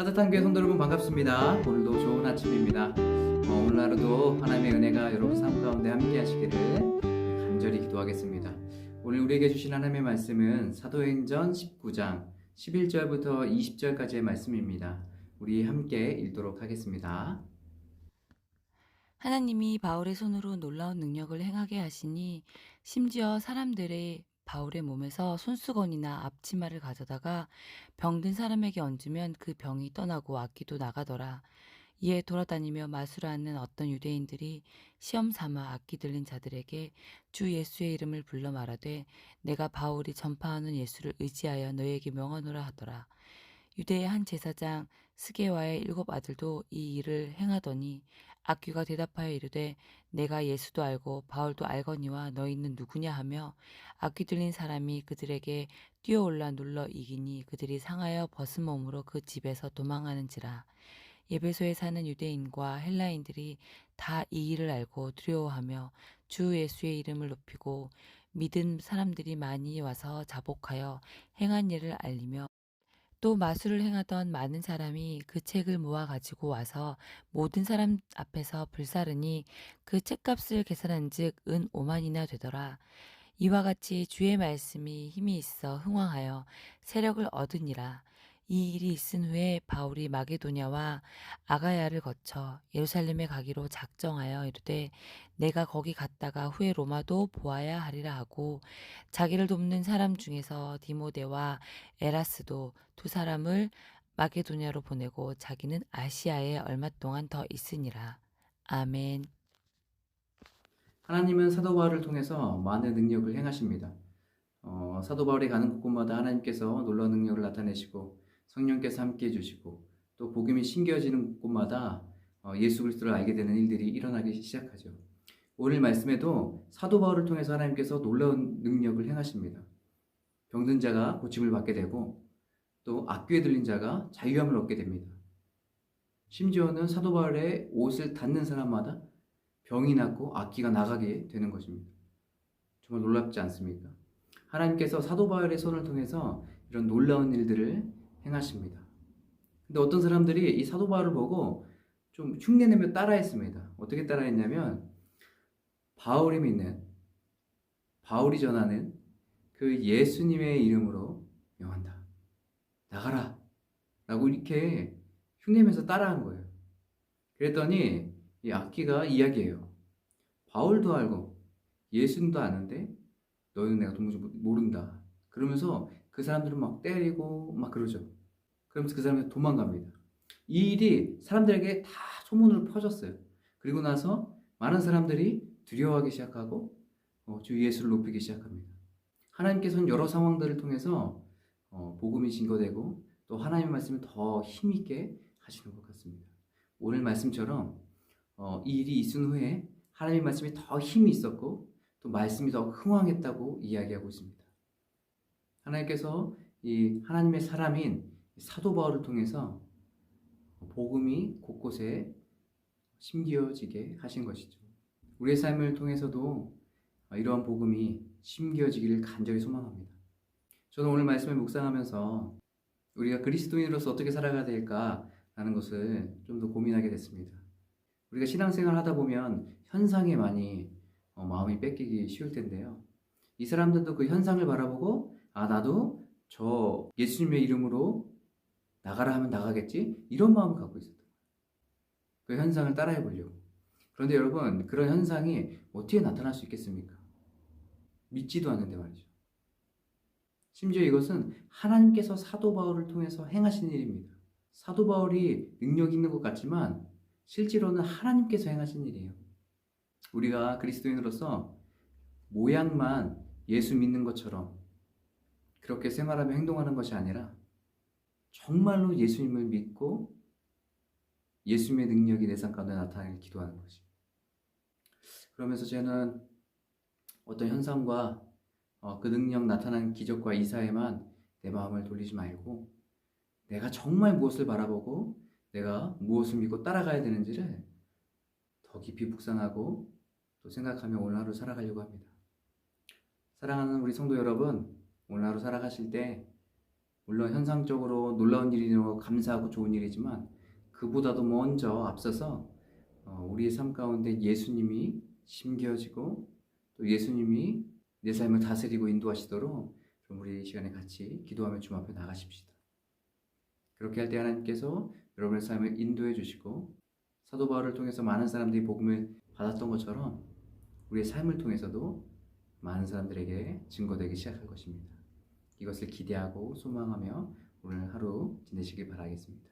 따뜻한 교회 성도 여러분 반갑습니다. 오늘도 좋은 아침입니다. 어, 오늘 하루도 하나님의 은혜가 여러분 삶 가운데 함께 하시기를 간절히 기도하겠습니다. 오늘 우리에게 주신 하나님의 말씀은 사도행전 19장 11절부터 20절까지의 말씀입니다. 우리 함께 읽도록 하겠습니다. 하나님이 바울의 손으로 놀라운 능력을 행하게 하시니 심지어 사람들의 바울의 몸에서 손수건이나 앞치마를 가져다가 병든 사람에게 얹으면 그 병이 떠나고 악기도 나가더라. 이에 돌아다니며 마술하는 어떤 유대인들이 시험 삼아 악기 들린 자들에게 주 예수의 이름을 불러 말하되 내가 바울이 전파하는 예수를 의지하여 너에게 명하노라 하더라. 유대의 한 제사장 스게와의 일곱 아들도 이 일을 행하더니 악귀가 대답하여 이르되 내가 예수도 알고 바울도 알거니와 너희는 누구냐 하며 악귀 들린 사람이 그들에게 뛰어올라 눌러 이기니 그들이 상하여 벗은 몸으로 그 집에서 도망하는지라. 예배소에 사는 유대인과 헬라인들이 다 이 일을 알고 두려워하며 주 예수의 이름을 높이고 믿은 사람들이 많이 와서 자복하여 행한 일을 알리며 또 마술을 행하던 많은 사람이 그 책을 모아 가지고 와서 모든 사람 앞에서 불사르니 그 책값을 계산한즉 은 5만이나 되더라. 이와 같이 주의 말씀이 힘이 있어 흥왕하여 세력을 얻으니라. 이 일이 있은 후에 바울이 마게도냐와 아가야를 거쳐 예루살렘에 가기로 작정하여 이르되 내가 거기 갔다가 후에 로마도 보아야 하리라 하고 자기를 돕는 사람 중에서 디모데와 에라스도 두 사람을 마게도냐로 보내고 자기는 아시아에 얼마 동안 더 있으니라. 아멘. 하나님은 사도 바울을 통해서 많은 능력을 행하십니다. 어, 사도 바울이 가는 곳곳마다 하나님께서 놀라운 능력을 나타내시고 성령께서 함께 해주시고 또 복음이 신겨지는 곳마다 어, 예수 그리스도를 알게 되는 일들이 일어나기 시작하죠. 오늘 말씀에도 사도 바울을 통해서 하나님께서 놀라운 능력을 행하십니다. 병든 자가 고침을 받게 되고 또 악귀에 들린 자가 자유함을 얻게 됩니다. 심지어는 사도 바울의 옷을 닿는 사람마다 병이 낫고 악기가 나가게 되는 것입니다. 정말 놀랍지 않습니까? 하나님께서 사도 바울의 손을 통해서 이런 놀라운 일들을 행하십니다. 근데 어떤 사람들이 이 사도 바울을 보고 좀 흉내내며 따라했습니다. 어떻게 따라했냐면 바울이 믿는 바울이 전하는 그 예수님의 이름으로 명한다. 나가라. 라고 이렇게 흉내면서 따라한 거예요. 그랬더니 이 악기가 이야기해요. 바울도 알고 예수님도 아는데 너희는 내가 도무지 모른다. 그러면서 그 사람들은 막 때리고 막 그러죠. 그러면서 그 사람이 도망갑니다. 이 일이 사람들에게 다 소문으로 퍼졌어요. 그리고 나서 많은 사람들이 두려워하기 시작하고 어, 주 예수를 높이기 시작합니다. 하나님께서는 여러 상황들을 통해서 어, 복음이 증거되고 또 하나님의 말씀을 더 힘있게 하시는 것 같습니다. 오늘 말씀처럼 어, 이 일이 있은 후에 하나님의 말씀이 더 힘이 있었고 또 말씀이 더 흥왕했다고 이야기하고 있습니다. 하나님께서 이 하나님의 사람인 사도 바울을 통해서 복음이 곳곳에 심기어지게 하신 것이죠. 우리의 삶을 통해서도 이러한 복음이 심기어지기를 간절히 소망합니다. 저는 오늘 말씀을 묵상하면서 우리가 그리스도인으로서 어떻게 살아가야 될까라는 것을 좀 더 고민하게 됐습니다. 우리가 신앙생활 하다 보면 현상에 많이 어, 마음이 뺏기기 쉬울 텐데요. 이 사람들도 그 현상을 바라보고 아 나도 저 예수님의 이름으로 나가라 하면 나가겠지 이런 마음을 갖고 있었던 거예요. 그 현상을 따라해 보려고. 그런데 여러분 그런 현상이 어떻게 나타날 수 있겠습니까? 믿지도 않는데 말이죠. 심지어 이것은 하나님께서 사도 바울을 통해서 행하신 일입니다. 사도 바울이 능력 있는 것 같지만 실제로는 하나님께서 행하신 일이에요. 우리가 그리스도인으로서 모양만 예수 믿는 것처럼 그렇게 생활하며 행동하는 것이 아니라 정말로 예수님을 믿고 예수님의 능력이 내 삶 가운데 나타나길 기도하는 것이. 그러면서 저는 어떤 현상과 어, 그 능력 나타난 기적과 이사에만 내 마음을 돌리지 말고 내가 정말 무엇을 바라보고 내가 무엇을 믿고 따라가야 되는지를 더 깊이 묵상하고 또 생각하며 오늘 하루 살아가려고 합니다. 사랑하는 우리 성도 여러분, 오늘 하루 살아가실 때 물론 현상적으로 놀라운 일이고 감사하고 좋은 일이지만 그보다도 먼저 앞서서 어, 우리의 삶 가운데 예수님이 심겨지고 또 예수님이 내 삶을 다스리고 인도하시도록 좀 우리 이 시간에 같이 기도하며 주님 앞에 나가십시다. 그렇게 할 때 하나님께서 여러분의 삶을 인도해 주시고 사도 바울을 통해서 많은 사람들이 복음을 받았던 것처럼 우리의 삶을 통해서도 많은 사람들에게 증거되기 시작할 것입니다. 이것을 기대하고 소망하며 오늘 하루 지내시길 바라겠습니다.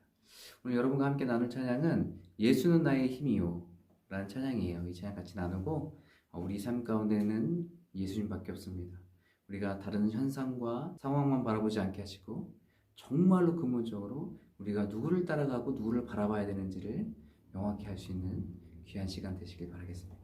오늘 여러분과 함께 나눌 찬양은 예수는 나의 힘이요 라는 찬양이에요. 이 찬양 같이 나누고 어, 우리 삶 가운데는 예수님밖에 없습니다. 우리가 다른 현상과 상황만 바라보지 않게 하시고 정말로 근본적으로 우리가 누구를 따라가고 누구를 바라봐야 되는지를 명확히 할 수 있는 귀한 시간 되시길 바라겠습니다.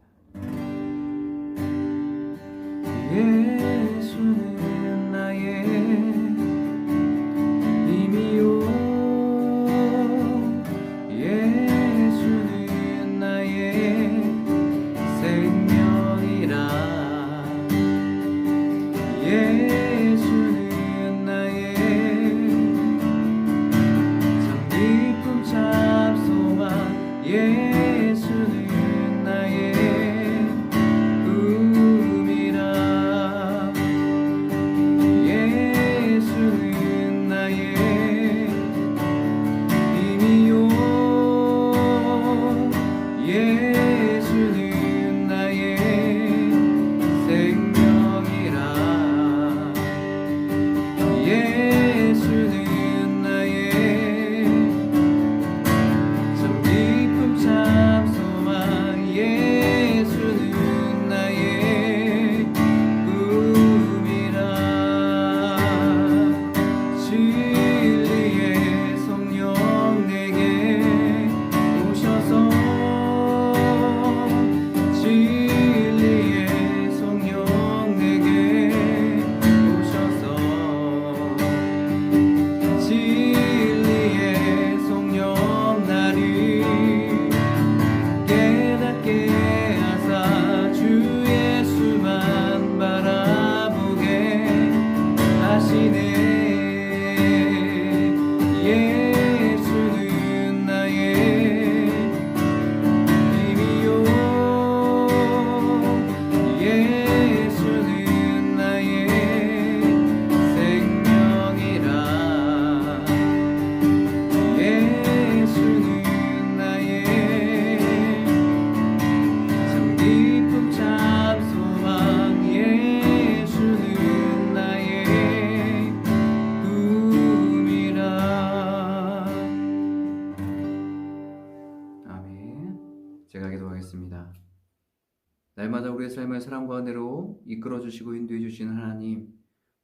우리의 삶을 사랑과 은혜로 이끌어 주시고 인도해 주시는 하나님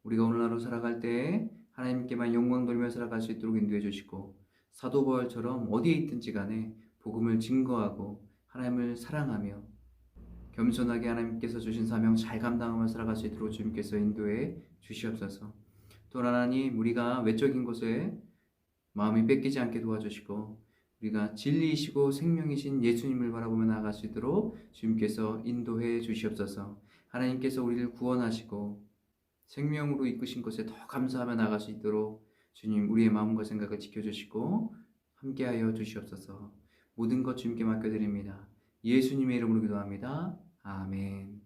우리가 오늘 하루 살아갈 때 하나님께만 영광 돌며 살아갈 수 있도록 인도해 주시고 사도 바울처럼 어디에 있든지 간에 복음을 증거하고 하나님을 사랑하며 겸손하게 하나님께서 주신 사명 잘 감당하며 살아갈 수 있도록 주님께서 인도해 주시옵소서. 또 하나님 우리가 외적인 곳에 마음이 뺏기지 않게 도와주시고 우리가 진리이시고 생명이신 예수님을 바라보며 나아갈 수 있도록 주님께서 인도해 주시옵소서. 하나님께서 우리를 구원하시고 생명으로 이끄신 것에 더 감사하며 나아갈 수 있도록 주님 우리의 마음과 생각을 지켜주시고 함께하여 주시옵소서. 모든 것 주님께 맡겨드립니다. 예수님의 이름으로 기도합니다. 아멘.